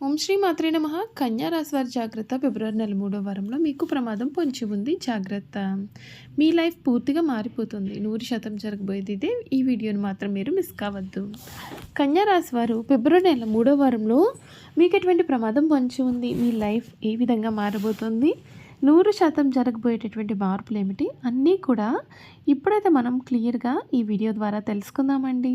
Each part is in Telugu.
ఓం శ్రీ మాత్రే నమ. కన్యారాశి వారి జాగ్రత్త ఫిబ్రవరి నెల మూడో వారంలో మీకు ప్రమాదం పొంచి ఉంది. జాగ్రత్త. మీ లైఫ్ పూర్తిగా మారిపోతుంది. నూరు శాతం జరగబోయేది ఇదే. ఈ వీడియోని మాత్రం మీరు మిస్ కావద్దు. కన్యారాశి వారు ఫిబ్రవరి నెల మూడో వారంలో మీకు ఎటువంటి ప్రమాదం పొంచి ఉంది? మీ లైఫ్ ఏ విధంగా మారబోతుంది? నూరు శాతం జరగబోయేటటువంటి మార్పులు ఏమిటి? అన్నీ కూడా ఇప్పుడైతే మనం క్లియర్గా ఈ వీడియో ద్వారా తెలుసుకుందామండి.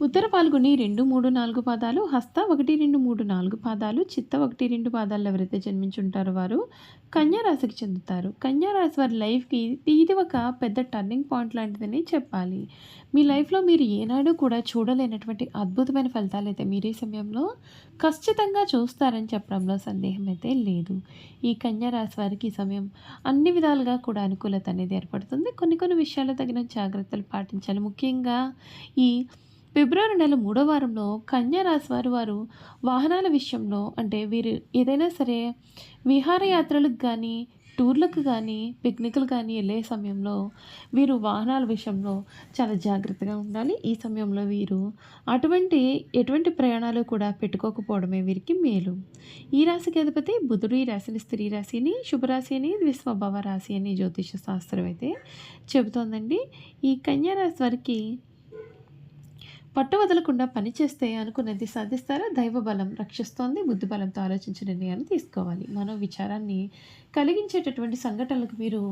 ఉత్తర పాల్గొని రెండు మూడు నాలుగు పాదాలు హస్త ఒకటి రెండు మూడు నాలుగు పాదాలు చిత్త ఒకటి రెండు పాదాలు ఎవరైతే జన్మించుంటారో వారు కన్యారాశికి చెందుతారు. కన్యారాశి వారి లైఫ్కి ఇది ఒక పెద్ద టర్నింగ్ పాయింట్ లాంటిదని చెప్పాలి. మీ లైఫ్లో మీరు ఏనాడు కూడా చూడలేనటువంటి అద్భుతమైన ఫలితాలు అయితే మీరు ఈ సమయంలో ఖచ్చితంగా చూస్తారని చెప్పడంలో సందేహం అయితే లేదు. ఈ కన్యారాశి వారికి ఈ సమయం అన్ని విధాలుగా కూడా అనుకూలత అనేది ఏర్పడుతుంది. కొన్ని కొన్ని విషయాలు తగిన జాగ్రత్తలు పాటించాలి. ముఖ్యంగా ఈ ఫిబ్రవరి నెల మూడో వారంలో కన్యారాశి వారు వారు వాహనాల విషయంలో అంటే వీరు ఏదైనా సరే విహారయాత్రలకు కానీ టూర్లకు కానీ పిక్నిక్లు కానీ వెళ్ళే సమయంలో వీరు వాహనాల విషయంలో చాలా జాగ్రత్తగా ఉండాలి. ఈ సమయంలో వీరు అటువంటి ఎటువంటి ప్రయాణాలు కూడా పెట్టుకోకపోవడమే వీరికి మేలు. ఈ రాశికి అధిపతి బుధుడు. ఈ రాశిని స్త్రీ రాశిని శుభరాశి అని విశ్వభవ రాశి అని జ్యోతిష శాస్త్రం అయితే చెబుతోందండి. ఈ కన్యా రాశి వారికి పట్టు వదలకుండా పనిచేస్తే అనుకున్నది సాధిస్తారా? దైవ బలం రక్షిస్తోంది బుద్ధి బలంతో ఆలోచించిన నిర్ణయాలు తీసుకోవాలి. మనో విచారాన్ని కలిగించేటటువంటి సంఘటనలకు మీరు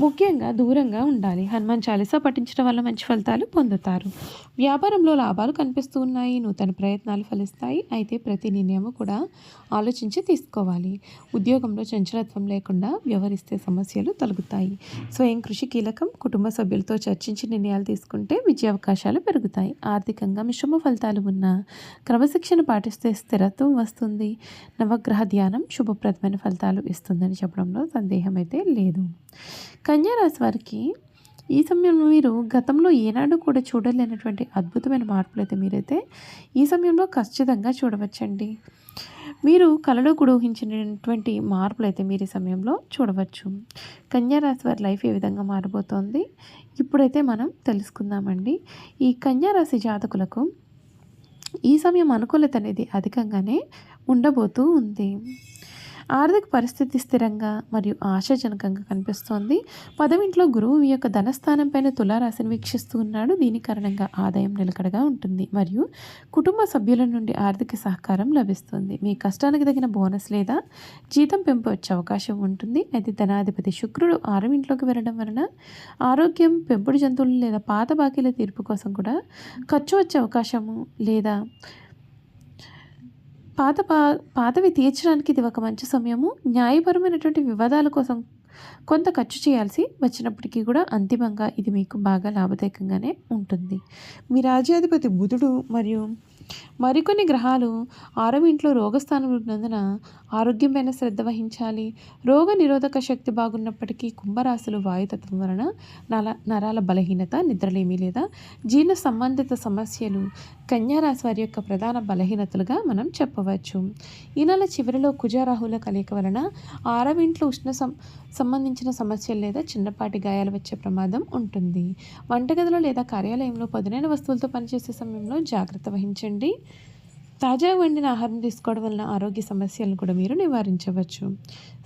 ముఖ్యంగా దూరంగా ఉండాలి. హనుమాన్ చాలీసా పఠించడం వల్ల మంచి ఫలితాలు పొందుతారు. వ్యాపారంలో లాభాలు కనిపిస్తూ ఉన్నాయి. నూతన ప్రయత్నాలు ఫలిస్తాయి. అయితే ప్రతి నిర్ణయం కూడా ఆలోచించి తీసుకోవాలి. ఉద్యోగంలో చంచలత్వం లేకుండా వ్యవహరిస్తే సమస్యలు తొలగుతాయి. స్వయం కృషి కీలకం. కుటుంబ సభ్యులతో చర్చించి నిర్ణయాలు తీసుకుంటే విజయ అవకాశాలు పెరుగుతాయి. ఆర్థికంగా మిశ్రమ ఫలితాలు ఉన్న క్రమశిక్షణ పాటిస్తే స్థిరత్వం వస్తుంది. నవగ్రహ ధ్యానం శుభప్రదమైన ఫలితాలు ఇస్తుందని చెప్పడంలో సందేహం అయితే లేదు. కన్యారాశి వారికి ఈ సమయంలో మీరు గతంలో ఏనాడు కూడా చూడలేనటువంటి అద్భుతమైన మార్పులు అయితే మీరైతే ఈ సమయంలో ఖచ్చితంగా చూడవచ్చండి. మీరు కళలో కూడా ఊహించినటువంటి మార్పులు అయితే మీరు ఈ సమయంలో చూడవచ్చు. కన్యారాశి వారి లైఫ్ ఏ విధంగా మారబోతోంది? ఇప్పుడైతే మనం తెలుసుకుందామండి. ఈ కన్యారాశి జాతకులకు ఈ సమయం అనుకూలత అనేది అధికంగానే ఉండబోతూ ఉంది. ఆర్థిక పరిస్థితి స్థిరంగా మరియు ఆశాజనకంగా కనిపిస్తోంది. పదవింట్లో గురువు మీ యొక్క ధనస్థానం పైన తులారాశిని వీక్షిస్తూ ఉన్నాడు. దీని కారణంగా ఆదాయం నిలకడగా ఉంటుంది మరియు కుటుంబ సభ్యుల నుండి ఆర్థిక సహకారం లభిస్తుంది. మీ కష్టానికి తగిన బోనస్ లేదా జీతం పెంపు వచ్చే అవకాశం ఉంటుంది. అయితే ధనాధిపతి శుక్రుడు ఆరవ ఇంట్లోకి వెళ్ళడం వలన ఆరోగ్యం పెంపుడు జంతువులు లేదా పాత బాకీల తీర్పు కోసం కూడా ఖర్చు వచ్చే అవకాశము లేదా పాత పా పాతవి తీర్చడానికి ఇది ఒక మంచి సమయము. న్యాయపరమైనటువంటి వివాదాల కోసం కొంత ఖర్చు చేయాల్సి వచ్చినప్పటికీ కూడా అంతిమంగా ఇది మీకు బాగా లాభదాయకంగానే ఉంటుంది. మీ రాజ్యాధిపతి బుధుడు మరియు మరికొన్ని గ్రహాలు ఆరవ ఇంట్లో రోగస్థానంలో ఉన్నందున ఆరోగ్యమైన శ్రద్ధ వహించాలి. రోగ నిరోధక శక్తి బాగున్నప్పటికీ కుంభరాశులు వాయుతత్వం వలన నల నరాల బలహీనత నిద్రలేమి లేదా జీర్ణ సంబంధిత సమస్యలు కన్యారాశి వారి యొక్క ప్రధాన బలహీనతలుగా మనం చెప్పవచ్చు. ఈ నెల చివరిలో కుజారాహుల కలయిక వలన ఆరవ ఇంట్లో ఉష్ణ సం సంబంధించిన సమస్యలు లేదా చిన్నపాటి గాయాలు వచ్చే ప్రమాదం ఉంటుంది. వంటగదిలో లేదా కార్యాలయంలో పదునైన వస్తువులతో పనిచేసే సమయంలో జాగ్రత్త వహించండి. తాజాగా వండిన ఆహారం తీసుకోవడం వలన ఆరోగ్య సమస్యలను కూడా మీరు నివారించవచ్చు.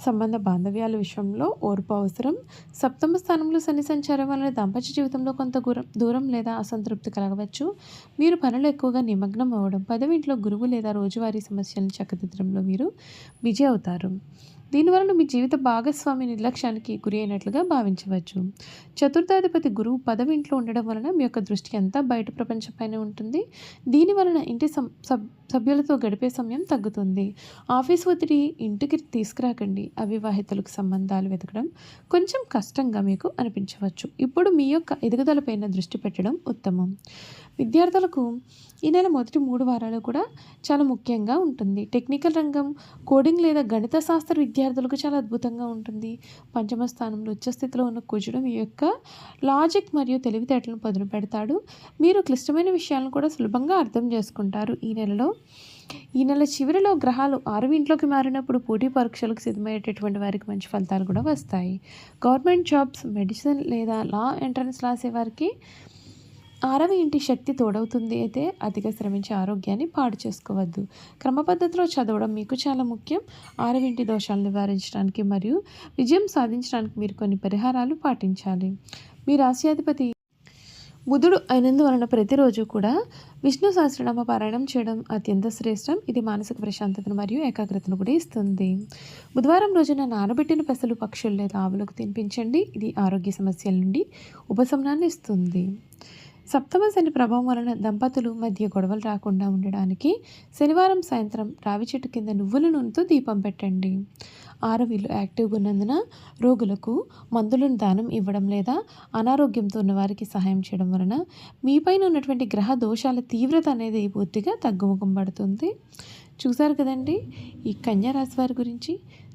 సంబంధ బాంధవ్యాల విషయంలో ఓర్పు అవసరం. సప్తమ స్థానంలో శని సంచారం వలన దాంపత్య జీవితంలో కొంత దూరం దూరం లేదా అసంతృప్తి కలగవచ్చు. మీరు పనులు ఎక్కువగా నిమగ్నం అవ్వడం పదవింట్లో గురువు లేదా రోజువారీ సమస్యలను చక్కదిద్దడంలో మీరు బిజీ అవుతారు. దీనివలన మీ జీవిత భాగస్వామి నిర్లక్ష్యానికి గురి అయినట్లుగా భావించవచ్చు. చతుర్థాధిపతి గురువు పదవి ఇంట్లో ఉండడం వలన మీ యొక్క దృష్టి అంతా బయట ప్రపంచంపైనే ఉంటుంది. దీని వలన ఇంటి సభ్యులతో గడిపే సమయం తగ్గుతుంది. ఆఫీస్ ఒత్తిడి ఇంటికి తీసుకురాకండి. అవివాహితులకు సంబంధాలు వెతకడం కొంచెం కష్టంగా మీకు అనిపించవచ్చు. ఇప్పుడు మీ యొక్క ఎదుగుదలపైన దృష్టి పెట్టడం ఉత్తమం. విద్యార్థులకు ఈ నెల మొదటి మూడు వారాలు కూడా చాలా ముఖ్యంగా ఉంటుంది. టెక్నికల్ రంగం కోడింగ్ లేదా గణిత శాస్త్ర విద్య విద్యార్థులకు చాలా అద్భుతంగా ఉంటుంది. పంచమ స్థానంలో ఉచ్చస్థితిలో ఉన్న కుజుడు మీ యొక్క లాజిక్ మరియు తెలివితేటలను పదును పెడతాడు. మీరు క్లిష్టమైన విషయాలను కూడా సులభంగా అర్థం చేసుకుంటారు. ఈ నెలలో ఈ నెల చివరిలో గ్రహాలు ఆరవ ఇంట్లోకి మారినప్పుడు పోటీ పరీక్షలకు సిద్ధమయ్యేటటువంటి వారికి మంచి ఫలితాలు కూడా వస్తాయి. గవర్నమెంట్ జాబ్స్ మెడిసిన్ లేదా లా ఎంట్రన్స్ రాసే వారికి ఆరవ ఇంటి శక్తి తోడవుతుంది అయితే అతిగా శ్రమించే ఆరోగ్యాన్ని పాడు చేసుకోవద్దు. క్రమ పద్ధతిలో చదవడం మీకు చాలా ముఖ్యం. ఆరవ ఇంటి దోషాలను నివారించడానికి మరియు విజయం సాధించడానికి మీరు కొన్ని పరిహారాలు పాటించాలి. మీ రాశ్యాధిపతి బుధుడు అయినందువలన ప్రతిరోజు కూడా విష్ణు సహస్రనామ పారాయణం చేయడం అత్యంత శ్రేష్టం. ఇది మానసిక ప్రశాంతతను మరియు ఏకాగ్రతను కూడా ఇస్తుంది. బుధవారం రోజున నానబెట్టిన పెసలు పక్షులు లేదా ఆవులకు తినిపించండి. ఇది ఆరోగ్య సమస్యల నుండి ఉపశమనాన్ని ఇస్తుంది. సప్తమ శని ప్రభావం వలన దంపతులు మధ్య గొడవలు రాకుండా ఉండడానికి శనివారం సాయంత్రం రావి చెట్టు కింద నువ్వుల నూనెతో దీపం పెట్టండి. ఆరవీలు యాక్టివ్గా ఉన్నందున రోగులకు మందులను దానం ఇవ్వడం లేదా అనారోగ్యంతో ఉన్న వారికి సహాయం చేయడం వలన మీపైన ఉన్నటువంటి గ్రహ దోషాల తీవ్రత అనేది పూర్తిగా తగ్గుముఖం పడుతుంది. చూసారు కదండి? ఈ కన్యా రాశి వారి గురించి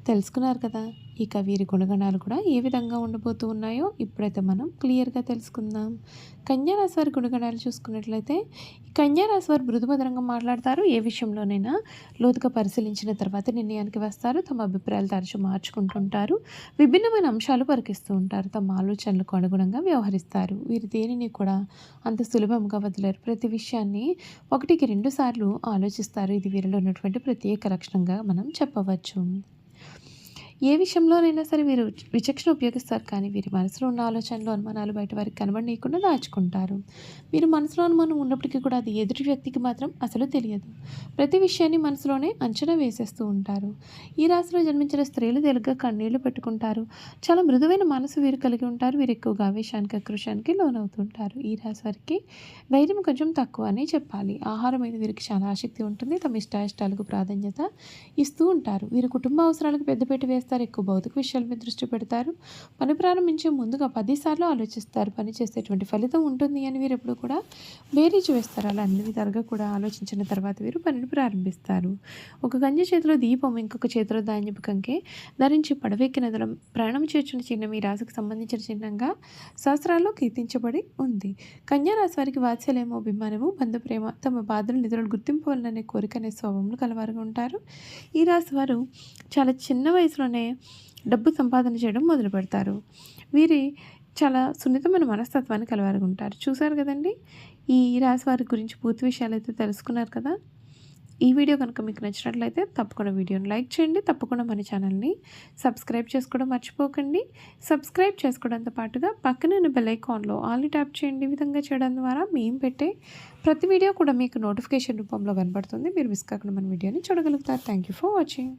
తెలుసుకున్నారు కదా. ఇక వీరి గుణగణాలు కూడా ఏ విధంగా ఉండబోతూ ఉన్నాయో ఇప్పుడైతే మనం క్లియర్గా తెలుసుకుందాం. కన్యా రాశి వారి గుణగణాలు చూసుకున్నట్లయితే ఈ కన్యా రాశి వారు మృదుమధురంగా మాట్లాడతారు. ఏ విషయంలోనైనా లోతుగా పరిశీలించిన తర్వాత నిర్ణయానికి వస్తారు. తమ అభిప్రాయాలు తరచూ మార్చుకుంటుంటారు. విభిన్నమైన అంశాలు పరికిస్తూ ఉంటారు. తమ ఆలోచనలకు అనుగుణంగా వ్యవహరిస్తారు. వీరు దేనిని కూడా అంత సులభంగా వదిలేరు. ప్రతి విషయాన్ని ఒకటికి రెండు సార్లు ఆలోచిస్తారు. ఇది వీరిలో ఉన్నటువంటి ప్రత్యేక లక్షణంగా మనం చెప్పవచ్చు. ఏ విషయంలోనైనా సరే వీరు విచక్షణ ఉపయోగిస్తారు కానీ వీరి మనసులో ఉన్న ఆలోచనలు అనుమానాలు బయట వారికి కనబడనీయకుండా దాచుకుంటారు. వీరు మనసులో అనుమానం ఉన్నప్పటికీ కూడా అది ఎదుటి వ్యక్తికి మాత్రం అసలు తెలియదు. ప్రతి విషయాన్ని మనసులోనే అంచనా వేసేస్తూ ఉంటారు. ఈ రాశిలో జన్మించిన స్త్రీలు తెలుగుగా కన్నీళ్ళు పెట్టుకుంటారు. చాలా మృదువైన మనసు వీరు కలిగి ఉంటారు. వీరు ఎక్కువగా ఆవేశానికి ఆక్రోశానికి లోనవుతుంటారు. ఈ రాశి వారికి ధైర్యం కొంచెం తక్కువ అని చెప్పాలి. ఆహారం మీద వీరికి చాలా ఆసక్తి ఉంటుంది. తమ ఇష్టాయిష్టాలకు ప్రాధాన్యత ఇస్తూ ఉంటారు. వీరు కుటుంబ అవసరాలకు పెద్దపీట వేస్తారు ఎక్కువ భౌతిక విషయాల మీద దృష్టి పెడతారు. పని ప్రారంభించే ముందుగా పదిసార్లు ఆలోచిస్తారు. పని చేసేటువంటి ఫలితం ఉంటుంది అని వీరు ఎప్పుడు కూడా బేరీజు వేస్తారు. అలా అన్ని విధాలుగా కూడా ఆలోచించిన తర్వాత వీరు పనిని ప్రారంభిస్తారు. ఒక గంజ చేతిలో దీపం ఇంకొక చేతిలో ధాన్యపు కంకే ధరించి పడవెక్కి నదలం ప్రయాణం చేర్చిన చిహ్నం ఈ రాశికి సంబంధించిన చిహ్నంగా శాస్త్రాల్లో కీర్తించబడి ఉంది. కన్యా రాశి వారికి వాత్సల్యము అభిమానము బంధుప్రేమ తమ బాధలు నిధులను గుర్తింపవాలనే కోరిక అనే స్వభావంలో కలవారుగా ఉంటారు. ఈ రాశి వారు చాలా చిన్న వయసులోనే డబ్బు సంపాదన చేయడం మొదలు పెడతారు. వీరి చాలా సున్నితమైన మనస్తత్వాన్ని కలవారు ఉంటారు చూసారు కదండి? ఈ రాశి వారి గురించి పూర్తి విషయాలు అయితే తెలుసుకున్నారు కదా? ఈ వీడియో కనుక మీకు నచ్చినట్లయితే తప్పకుండా వీడియోని లైక్ చేయండి. తప్పకుండా మన ఛానల్ని సబ్స్క్రైబ్ చేసుకోవడం మర్చిపోకండి. సబ్స్క్రైబ్ చేసుకోవడంతో పాటుగా పక్కనున్న బెల్ ఐకాన్లో ఆల్ని ట్యాప్ చేయండి. ఈ విధంగా చేయడం ద్వారా మేము పెట్టే ప్రతి వీడియో కూడా మీకు నోటిఫికేషన్ రూపంలో కనబడుతుంది. మీరు మిస్ కాకుండా మన వీడియోని చూడగలుగుతారు. Thank you for watching.